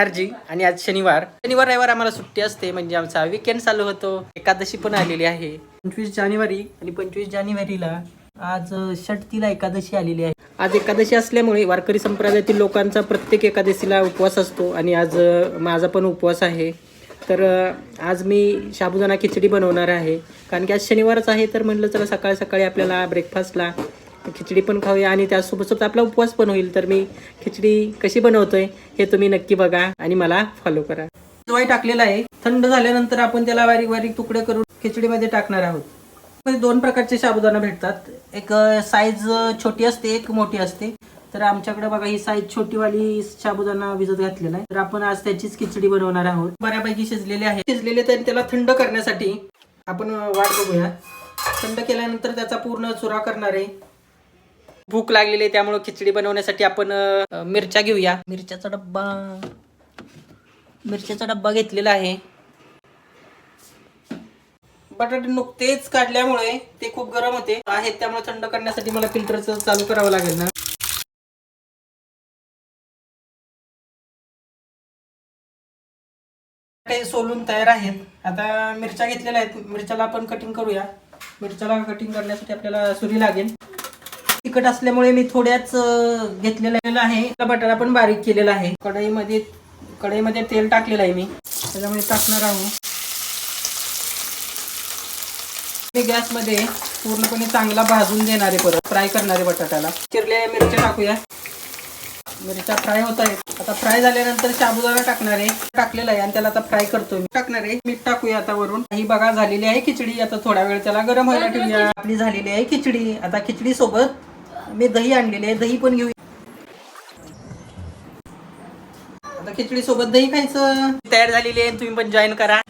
RG आणि आज शनिवार. शनिवार रविवार आम्हाला सुट्टी असते म्हणजे आमचा वीकेंड चालू होतो. एकादशी पण आलेली आहे. पंचवीस जानेवारी आणि पंचवीस जानेवारीला आज षटतीला एकादशी आलेली आहे. आज एकादशी असल्यामुळे वारकरी संप्रदायातील लोकांचा प्रत्येक एकादशीला उपवास असतो आणि आज माझा पण उपवास आहे. तर आज मी साबुदाणा खिचडी बनवणार आहे. कारण की आज शनिवारच आहे तर म्हटलं चला सकाळी सकाळी आपल्याला ब्रेकफास्टला खिचडी पण खाऊया आणि त्यासोबत सोबत आपला उपवास पण होईल. तर मी खिचडी कशी बनवतोय हे तुम्ही नक्की बघा आणि मला फॉलो करा. शिवाय टाकलेला आहे. थंड झाल्यानंतर आपण त्याला बारीक बारीक तुकडे करून खिचडीमध्ये टाकणार आहोत. दोन प्रकारचे साबुदाणा भेटतात. एक साईज छोटी असते एक मोठी असते. तर आमच्याकडे बघा ही साईज छोटीवाली साबुदाणा भिजत घातलेला आहे. तर आपण आज त्याचीच खिचडी बनवणार आहोत. बऱ्यापैकी शिजलेले आहे शिजलेले तर त्याला थंड करण्यासाठी आपण वाट बघूया. थंड केल्यानंतर त्याचा पूर्ण चुरा करणार आहे. भूक लागलेली आहे त्यामुळे खिचडी बनवण्यासाठी आपण मिरच्या घेऊया. मिरच्याचा डब्बा. मिरच्याचा डब्बा घेतलेला आहे. बटाटे नुकतेच काढल्यामुळे ते खूप गरम होते. आहेत त्यामुळे थंड करण्यासाठी मला फिल्टरचं चालू करावं लागेल ना. काही सोलून तयार आहेत. आता मिरच्या घेतलेल्या आहेत. मिरच्याला आपण कटिंग करूया. मिरच्याला कटिंग करण्यासाठी आपल्याला सुरी लागेल. तिखट असल्यामुळे मी थोड्याच घेतलेला आहे. बटाटा पण बारीक केलेला आहे. कढईमध्ये कढईमध्ये तेल टाकलेलं आहे मी. त्याच्यामुळे टाकणार आहोत मी गॅसमध्ये पूर्णपणे चांगला भाजून देणार आहे परत. फ्राय करणार बटाट्याला. चिरलेल्या मिरच्या टाकूया. मिरच्या फ्राय होत आहेत. आता फ्राय झाल्यानंतर साबुदाणा टाकणार आहे. टाकलेला आहे आणि त्याला आता फ्राय करतोय मी. टाकणार आहे. मीठ टाकूया आता वरून. ही बघा झालेली आहे खिचडी. आता थोडा वेळ त्याला गरम व्हायला ठेवूया. आपली झालेली आहे खिचडी. आता खिचडी सोबत मी दही आणलेली आहे. दही पण घेऊया. आता खिचडी सोबत दही खायचं. तयार झालेली आहे. तुम्ही पण जॉईन करा.